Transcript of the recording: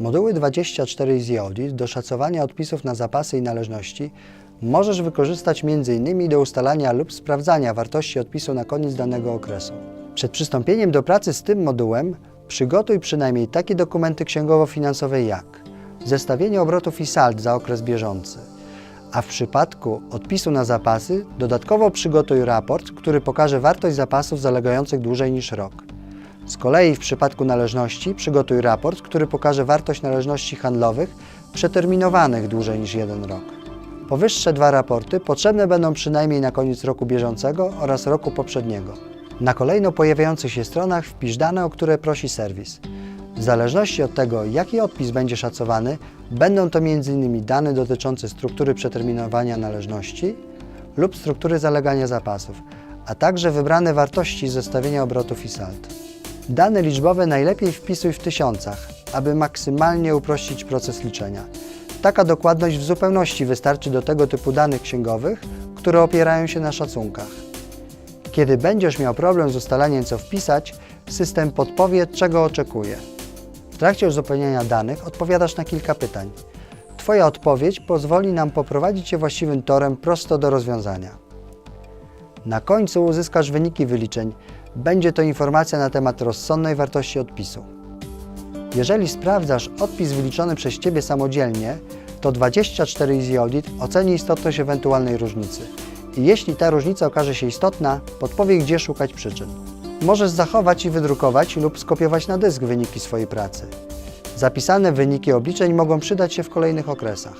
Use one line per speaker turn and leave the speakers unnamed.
Moduły 24 Easy Audit do szacowania odpisów na zapasy i należności możesz wykorzystać m.in. do ustalania lub sprawdzania wartości odpisu na koniec danego okresu. Przed przystąpieniem do pracy z tym modułem przygotuj przynajmniej takie dokumenty księgowo-finansowe jak zestawienie obrotów i sald za okres bieżący, a w przypadku odpisu na zapasy dodatkowo przygotuj raport, który pokaże wartość zapasów zalegających dłużej niż rok. Z kolei w przypadku należności przygotuj raport, który pokaże wartość należności handlowych przeterminowanych dłużej niż jeden rok. Powyższe dwa raporty potrzebne będą przynajmniej na koniec roku bieżącego oraz roku poprzedniego. Na kolejno pojawiających się stronach wpisz dane, o które prosi serwis. W zależności od tego, jaki odpis będzie szacowany, będą to m.in. dane dotyczące struktury przeterminowania należności lub struktury zalegania zapasów, a także wybrane wartości zestawienia obrotów i sald. Dane liczbowe najlepiej wpisuj w tysiącach, aby maksymalnie uprościć proces liczenia. Taka dokładność w zupełności wystarczy do tego typu danych księgowych, które opierają się na szacunkach. Kiedy będziesz miał problem z ustaleniem co wpisać, system podpowie, czego oczekuje. W trakcie uzupełniania danych odpowiadasz na kilka pytań. Twoja odpowiedź pozwoli nam poprowadzić Cię właściwym torem prosto do rozwiązania. Na końcu uzyskasz wyniki wyliczeń. Będzie to informacja na temat rozsądnej wartości odpisu. Jeżeli sprawdzasz odpis wyliczony przez Ciebie samodzielnie, to 24 Easy Audit oceni istotność ewentualnej różnicy. I jeśli ta różnica okaże się istotna, podpowie, gdzie szukać przyczyn. Możesz zachować i wydrukować lub skopiować na dysk wyniki swojej pracy. Zapisane wyniki obliczeń mogą przydać się w kolejnych okresach.